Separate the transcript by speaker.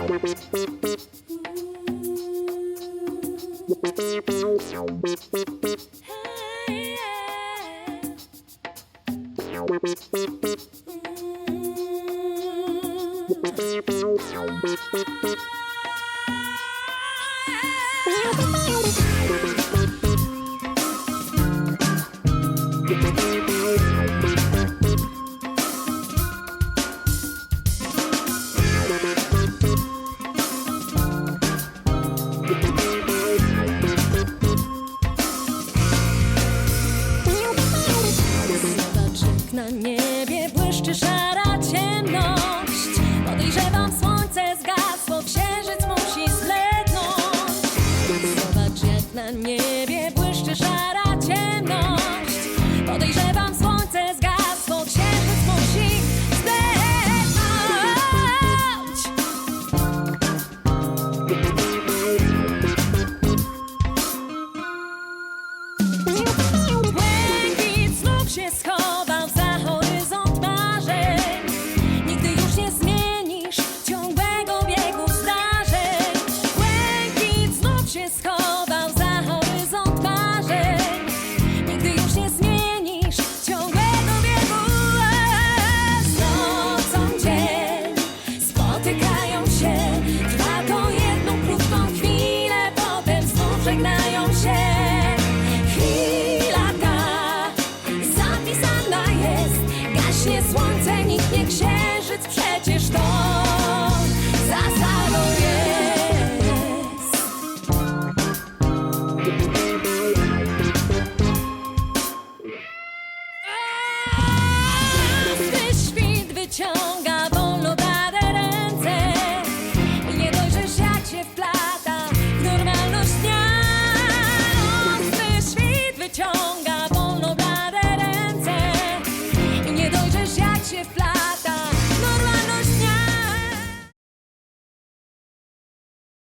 Speaker 1: Zobacz, jak na niebie błyszczy szara ciemność. Podejrzewam, słońce zgasło, księżyc musi zblednąć. Zobacz, jak na niebie błyszczy szara ciemność. Spotykają się. To jedną krótką chwilę, potem znów żegnają się. Chwila ta zapisana jest. Gaśnie słońce, niknie księżyc, przecież to zasadą jest. Gdy świt wyciąga